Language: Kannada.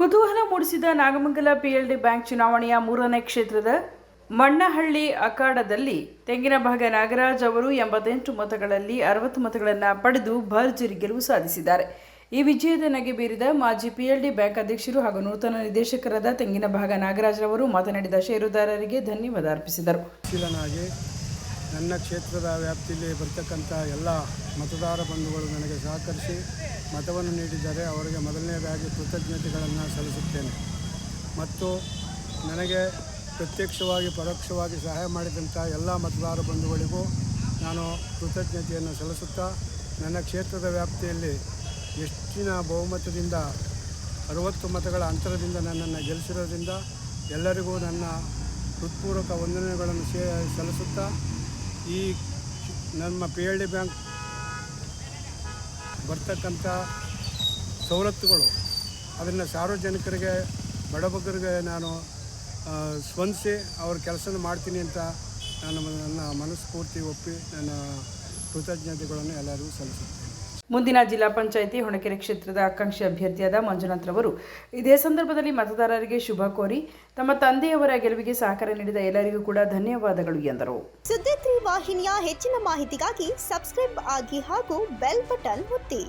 ಕುತೂಹಲ ಮೂಡಿಸಿದ ನಾಗಮಂಗಲ ಪಿಎಲ್ಡಿ ಬ್ಯಾಂಕ್ ಚುನಾವಣೆಯ ಮೂರನೇ ಕ್ಷೇತ್ರದ ಮಣ್ಣಹಳ್ಳಿ ಅಖಾಡದಲ್ಲಿ ತೆಂಗಿನ ಭಾಗ ನಾಗರಾಜ್ ಅವರು ಎಂಬತ್ತೆಂಟು ಮತಗಳಲ್ಲಿ ಅರವತ್ತು ಮತಗಳನ್ನು ಪಡೆದು ಭರ್ಜರಿ ಗೆಲುವು ಸಾಧಿಸಿದ್ದಾರೆ. ಈ ವಿಜಯದ ನಗೆ ಬೀರಿದ ಮಾಜಿ ಪಿಎಲ್ಡಿ ಬ್ಯಾಂಕ್ ಅಧ್ಯಕ್ಷರು ಹಾಗೂ ನೂತನ ನಿರ್ದೇಶಕರಾದ ತೆಂಗಿನ ಭಾಗ ನಾಗರಾಜ್ ಅವರು ಮಾತನಾಡಿದ ಷೇರುದಾರರಿಗೆ ಧನ್ಯವಾದ ಅರ್ಪಿಸಿದರು. ನನ್ನ ಕ್ಷೇತ್ರದ ವ್ಯಾಪ್ತಿಯಲ್ಲಿ ಬರ್ತಕ್ಕಂಥ ಎಲ್ಲ ಮತದಾರ ಬಂಧುಗಳು ನನಗೆ ಸಹಕರಿಸಿ ಮತವನ್ನು ನೀಡಿದ್ದಾರೆ ಅವರಿಗೆ ಮೊದಲನೇದಾಗಿ ಕೃತಜ್ಞತೆಗಳನ್ನು ಸಲ್ಲಿಸುತ್ತೇನೆ. ಮತ್ತು ನನಗೆ ಪ್ರತ್ಯಕ್ಷವಾಗಿ, ಪರೋಕ್ಷವಾಗಿ ಸಹಾಯ ಮಾಡಿದಂಥ ಎಲ್ಲ ಮತದಾರ ಬಂಧುಗಳಿಗೂ ನಾನು ಕೃತಜ್ಞತೆಯನ್ನು ಸಲ್ಲಿಸುತ್ತಾ, ನನ್ನ ಕ್ಷೇತ್ರದ ವ್ಯಾಪ್ತಿಯಲ್ಲಿ ಹೆಚ್ಚಿನ ಬಹುಮತದಿಂದ, ಅರುವತ್ತು ಮತಗಳ ಅಂತರದಿಂದ ನನ್ನನ್ನು ಗೆಲ್ಲಿಸಿರೋದ್ರಿಂದ ಎಲ್ಲರಿಗೂ ನನ್ನ ಹೃತ್ಪೂರ್ವಕ ವಂದನೆಗಳನ್ನು ಸೇ ಸಲ್ಲಿಸುತ್ತಾ ಈ ನಮ್ಮ ಪಿ ಎಲ್ ಡಿ ಬ್ಯಾಂಕ್ ಬರ್ತಕ್ಕಂಥ ಸವಲತ್ತುಗಳು, ಅದನ್ನು ಸಾರ್ವಜನಿಕರಿಗೆ ಬಡಬಗ್ಗರಿಗೆ ನಾನು ಸ್ವಂದಿಸಿ ಅವ್ರ ಕೆಲಸ ಮಾಡ್ತೀನಿ ಅಂತ ನಾನು ನನ್ನ ಮನಸ್ಫೂರ್ತಿ ಒಪ್ಪಿ ನನ್ನ ಕೃತಜ್ಞತೆಗಳನ್ನು ಎಲ್ಲರಿಗೂ ಸಲ್ಲಿಸುತ್ತೇನೆ. ಮುಂದಿನ ಜಿಲ್ಲಾ ಪಂಚಾಯಿತಿ ಹೊಣಕೆರೆ ಕ್ಷೇತ್ರದ ಆಕಾಂಕ್ಷಿ ಅಭ್ಯರ್ಥಿಯಾದ ಮಂಜುನಾಥ್ ರವರು. ಇದೇ ಸಂದರ್ಭದಲ್ಲಿ ಮತದಾರರಿಗೆ ಶುಭ ಕೋರಿ ತಮ್ಮ ತಂದೆಯವರ ಗೆಲುವಿಗೆ ಸಹಕಾರ ನೀಡಿದ ಎಲ್ಲರಿಗೂ ಕೂಡ ಧನ್ಯವಾದಗಳು ಎಂದರು. ಸುದ್ದಿ ವಾಹಿನಿಯ ಹೆಚ್ಚಿನ ಮಾಹಿತಿಗಾಗಿ ಸಬ್ಸ್ಕ್ರೈಬ್ ಆಗಿ ಹಾಗೂ ಬೆಲ್ ಬಟನ್ ಒತ್ತಿ.